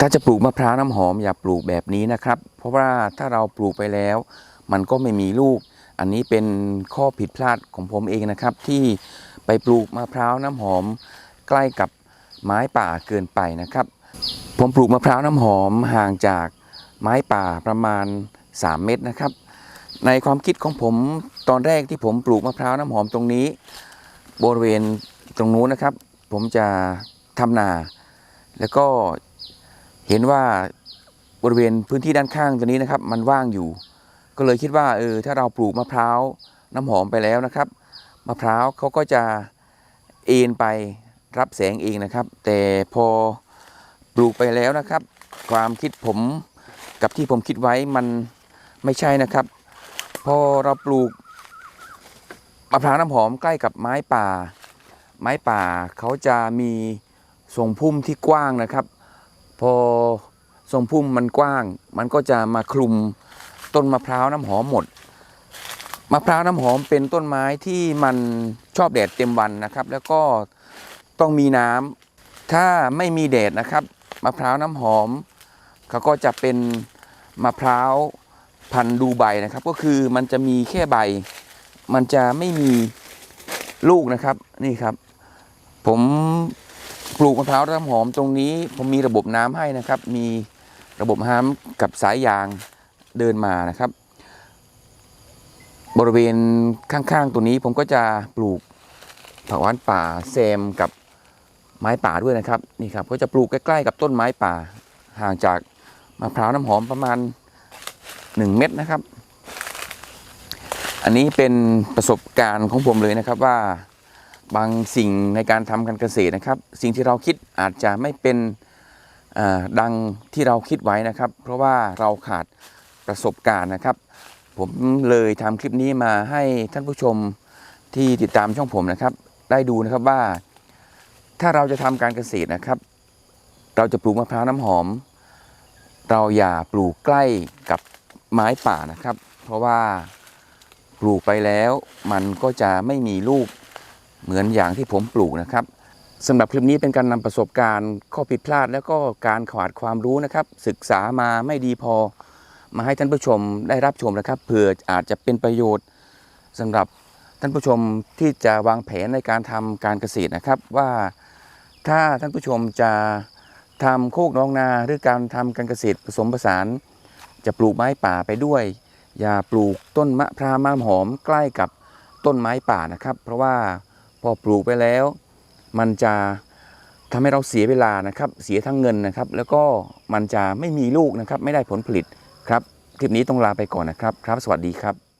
ถ้าจะปลูกมะพร้าวน้ำหอมอย่าปลูกแบบนี้นะครับ เพราะว่าถ้าเราปลูกไปแล้ว มันก็ไม่มีลูก อันนี้เป็นข้อผิดพลาดของผมเองนะครับ ที่ไปปลูกมะพร้าวน้ำหอม ใกล้กับไม้ป่าเกินไปนะครับ ผมปลูกมะพร้าวน้ำหอมห่างจากไม้ป่าประมาณ 3 เมตรนะครับ ในความคิดของผมตอนแรกที่ผมปลูกมะพร้าวน้ำหอมตรงนี้ บริเวณตรงนู้นนะครับ ผมจะทำนา แล้วก็ เห็นว่าบริเวณพื้นที่ด้านข้างตัวนี้นะครับ มันว่างอยู่ ก็เลยคิดว่าเออถ้าเราปลูกมะพร้าวน้ำหอมไปแล้วนะครับมะพร้าวเขาก็จะเอ็นไปรับแสงเองนะครับ แต่พอปลูกไปแล้วนะครับ ความคิดผมกับที่ผมคิดไว้มันไม่ใช่นะครับ พอเราปลูกมะพร้าวน้ำหอมใกล้กับไม้ป่า ไม้ป่าเขาจะมีทรงพุ่มที่กว้างนะครับ พอทรงพุ่มมันกว้าง มันก็จะมาคลุมต้นมะพร้าวน้ำหอมหมด มะพร้าวน้ำหอมเป็นต้นไม้ที่มันชอบแดดเต็มวันนะครับ แล้วก็ต้องมีน้ำถ้าไม่มีแดดนะครับมะพร้าวน้ำหอมเขาก็จะเป็นมะพร้าวพันธุ์ดูใบนะครับ ก็คือมันจะมีแค่ใบ มันจะไม่มีลูกนะครับนี่ครับ ผม ปลูกมะพร้าวน้ำหอมตรงนี้ผมมีระบบน้ำให้นะครับ มีระบบน้ำกับสายยางเดินมานะครับ บริเวณข้างๆตัวนี้ผมก็จะปลูกผักหวานป่าแซมกับไม้ป่าด้วยนะครับนี่ครับก็จะปลูกใกล้ๆ กับต้นไม้ป่า ห่างจากมะพร้าวน้ำหอมประมาณ 1 เม็ดนะครับ อันนี้เป็นประสบการณ์ของผมเลยนะครับว่า บางสิ่งในการทำการเกษตรนะครับ สิ่งที่เราคิดอาจจะไม่เป็นดังที่เราคิดไว้นะครับ เพราะว่าเราขาดประสบการณ์นะครับ ผมเลยทำคลิปนี้มาให้ท่านผู้ชมที่ติดตามช่องผมนะครับ ได้ดูนะครับว่า ถ้าเราจะทำการเกษตรนะครับ เราจะปลูกมะพร้าวน้ำหอม เราอย่าปลูกใกล้กับไม้ป่านะครับ เพราะว่าปลูกไปแล้วมันก็จะไม่มีลูก เหมือนอย่างที่ผมปลูกนะครับสำหรับคลิปนี้เป็นการนำประสบการณ์ข้อผิดพลาด แล้วก็การขาดความรู้นะครับ ศึกษามาไม่ดีพอ มาให้ท่านผู้ชมได้รับชมนะครับเผื่ออาจจะเป็นประโยชน์สำหรับท่านผู้ชมที่จะวางแผนในการทำการเกษตรนะครับ ว่าถ้าท่านผู้ชมจะทำโคกน้องนาหรือการทำการเกษตรผสมผสาน จะปลูกไม้ป่าไปด้วย อย่าปลูกต้นมะพร้าวน้ำหอมใกล้กับต้นไม้ป่านะครับ เพราะว่า พอปลูกไปแล้ว มันจะทำให้เราเสียเวลานะครับ เสียทั้งเงินนะครับ แล้วก็มันจะไม่มีลูกนะครับ ไม่ได้ผลผลิตครับ คลิปนี้ต้องลาไปก่อนนะครับ ครับ สวัสดีครับ